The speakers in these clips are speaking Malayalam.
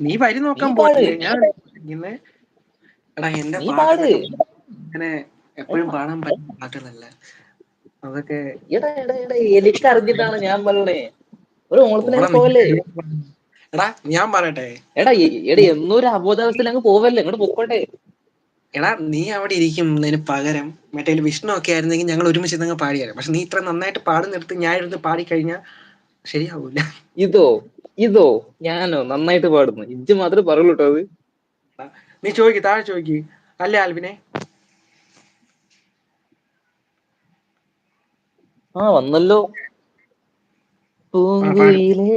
നീ വരി നോക്കാൻ പോയില്ലേ ഞാൻ എടാ എന്റെ എപ്പോഴും പാടാൻ പറ്റുന്ന പാട്ടുകളല്ല. അതൊക്കെ എടാ എടാ എടാ എനിക്ക് അറിഞ്ഞിട്ടാണ് ഞാൻ പറയണേ ഒരു ഓണത്തിന് ഓടാ പോവല്ലേ എടാ ഞാൻ പറയട്ടെ. എടാ എടാ എന്നൊരു അബോധാവസ്ഥയിൽ അങ്ങ് പോവല്ലേ? ഇങ്ങോട്ട് പൊക്കോട്ടെ. എടാ നീ അവിടെ ഇരിക്കുന്നതിന് പകരം മറ്റേ വിഷ്ണു ഒക്കെ ആയിരുന്നെങ്കിൽ ഞങ്ങൾ ഒരുമിച്ച് ഇതങ്ങ് പാടിയാലും പക്ഷെ നീ ഇത്ര നന്നായിട്ട് പാടുന്നിടത്ത് ഞാൻ ഇരുന്ന് കഴിഞ്ഞാ ശരിയാവൂല. ഇതോ? ഇതോ? ഞാനോ? നന്നായിട്ട് പാടുന്നു. ഇജ്ജ് മാത്രമേ പറയുള്ളൂ കേട്ടോ അത്. നീ ചോദിക്ക് താഴെ ചോദിക്ക്. അല്ലേ ആൽബിനെ? ആ വന്നല്ലോ. പൂങ്കുയിലേ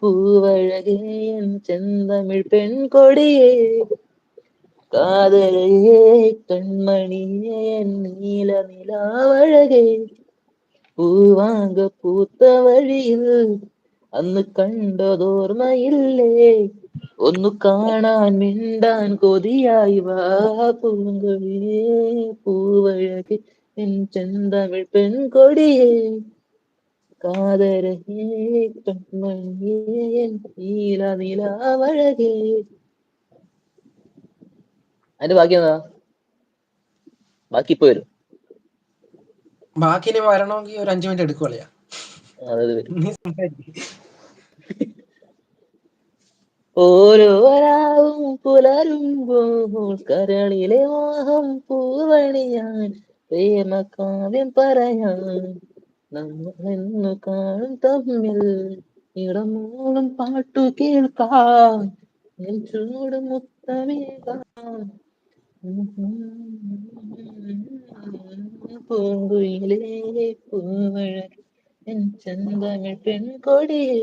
പൂവഴകേ എൻ ചെന്തമിഴ് പെൺകൊടിയേ കാതലയേ കൺമണിയേ നീല നിലാവഴകേ പൂവാങ്ക പൂത്ത വഴിയിൽ അന്ന് കണ്ടതോർമ്മയില്ലേ? ഒന്ന് കാണാൻ മിണ്ടാൻ കൊതിയായി വാ പൂങ്കൊഴിയേ പൂവഴകി എൻ ചെന്തമിഴ് പെൺകൊടിയേ. കാതരഹേ നീല നിലാവഴകേ അതിന്റെ ബാക്കി എന്താ? ബാക്കി ഇപ്പൊ വരും. ബാക്കി വരണമെങ്കിൽ ഒരു അഞ്ചു മിനിറ്റ് എടുക്കുവളിയാ. സംസാരിക്ക്. പുലരുമ്പോൾ കരളിലെ മോഹം പൂവണിയാൻ പ്രേമകാവ്യം പറയാൻ നമ്മളെന്നു കാണും തമ്മിൽ ഇടമോളും പാട്ടു കേൾക്കാം ചൂട് മുത്തമേകാം പൂങ്കുയിലേ പൂവഴകി എൻ പെൺകൊടി പെൺകൊടിയേ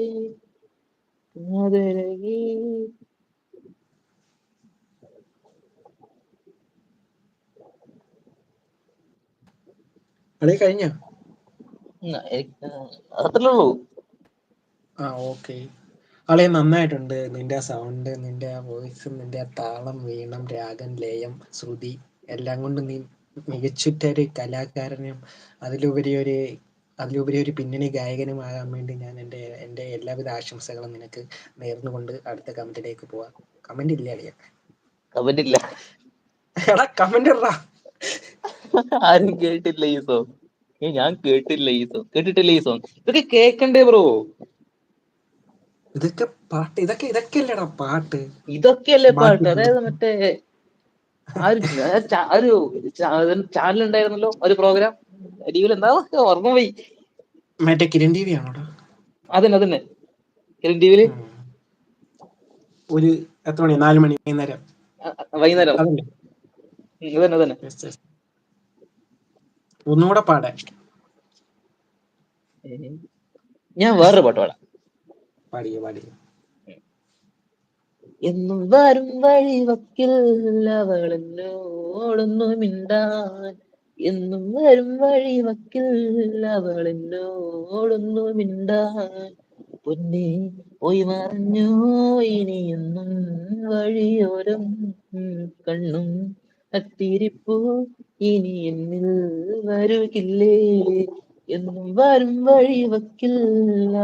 കാതരകി കളി കഴിഞ്ഞോ ആ ഓക്കെ. നന്നായിട്ടുണ്ട്. നിന്റെ സൗണ്ട് നിന്റെ ആ വോയിസ് നിന്റെ ആ താളം വീണം രാഗം ലയം ശ്രുതി എല്ലാം കൊണ്ട് നീ മികച്ചിട്ടൊരു കലാകാരനും അതിലുപരി ഒരു അതിലുപരി ഒരു പിന്നണി ഗായകനുമാകാൻ വേണ്ടി ഞാൻ എന്റെ എന്റെ എല്ലാവിധ ആശംസകളും നിനക്ക് നേർന്നുകൊണ്ട് അടുത്ത കമന്റിലേക്ക് പോവാം. കമന്റ് ഇല്ല അളിയ. കമന്റ് ഇല്ല. എടാ കമന്റ് ഇടാ ആരും കേട്ടില്ല ഈ സോങ്. ഏ ഞാൻ കേട്ടില്ല ഈ സോങ്. കേട്ടിട്ടില്ല ഈ സോങ്. ഇതൊക്കെ കേക്കണ്ടേ ബ്രോ? ഇതൊക്കെ പാട്ട് ഇതൊക്കെ ഇതൊക്കെ അല്ലേടാ പാട്ട്. ഇതൊക്കെയല്ലേ പാട്ട്? അതായത് മറ്റേ ആ ഒരു ആ ഒരു ചാനൽ ഉണ്ടായിരുന്നല്ലോ? ഒരു പ്രോഗ്രാം? അടിയിൽ എന്താ ഓർമ്മ പോയി. മറ്റേ കിരൺ ടി വി ആണോടാ? അതന്നെ അതന്നെ. കിരൺ ടി വിയിൽ. ഒരു എത്ര മണി? നാല് മണി വൈകുന്നേരം. വൈകുന്നേരം. അതന്നെ അതന്നെ. ഒന്നുകൂടെ പാടാൻ ഞാൻ വേറൊരു പാട്ട് പാടാം. പാടിയോ പാടിയോ എന്നും വരും വഴി വക്കിൽ അവളെന്നോടൊന്നു മിണ്ടാൻ എന്നും വരും വഴി വക്കിൽ. അവൾ എന്നോടൊന്നു മിണ്ടാൻ പൊന്നെ പോയി മറിഞ്ഞോ ഇനിയെന്നും വഴിയോരം കണ്ണും കത്തിരിപ്പൂ ഇനി എന്നിൽ വരുകില്ലേ. എന്നും വരും വഴി വക്കിൽ.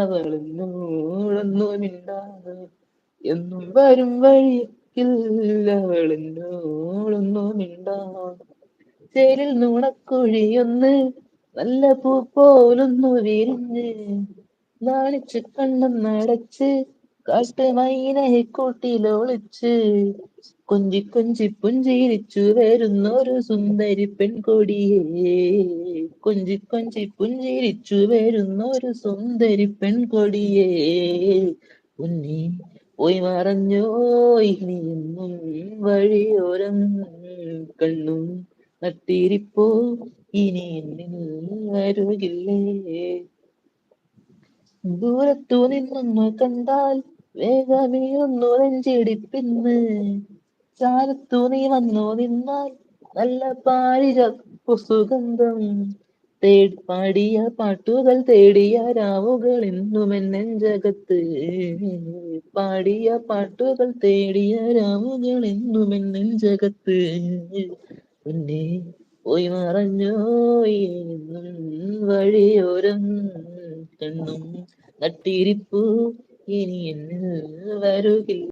അവൾ എന്നോടൊന്നു മിണ്ടാൻ എന്നും വരും വഴിക്കിൽ അവളെന്നോടൊന്നു മിണ്ടാൻ ചേരിൽ നുണക്കുഴിയൊന്ന്. നല്ല പൂ പോലൊന്നു വിരിഞ്ഞ് നാണിച്ച് കണ്ണം നടച്ച് കാട്ട് മൈനെ കൂട്ടിലൊളിച്ച് കൊഞ്ചി കൊഞ്ചി പുഞ്ചിരിച്ചു വരുന്നൊരു സുന്ദരി പെൺകൊടിയേ. കൊഞ്ചി കൊഞ്ചി പുഞ്ചിരിച്ചു വരുന്നൊരു സുന്ദരി പെൺകൊടിയേ. ഉണ്ണി പോയി മറഞ്ഞോ ഇനിയെന്നും വഴിയോരം കണ്ണും നട്ടിരിപ്പോ ഇനി എന്നിൽ വരുകില്ലേ? ദൂരത്തു നിന്നൊന്നു കണ്ടാൽ വേഗമേ ഒന്നു നെഞ്ചിടിപ്പിന്ന്. ചാരത്തു നീ വന്നു നിന്നാൽ നല്ല പാരിജ സുഗന്ധം തേടി പാടിയ പാട്ടുകൾ തേടിയ രാവുകൾ എന്നും നെഞ്ചകത്ത് പാടിയ പാട്ടുകൾ തേടിയ രാവുകൾ എന്നും നെഞ്ചകത്ത് പിന്നെ പോയി മറഞ്ഞോ വഴിയോരം കണ്ണും നട്ടിരിപ്പു. ഇനി എന്നിൽ വരുകില്ല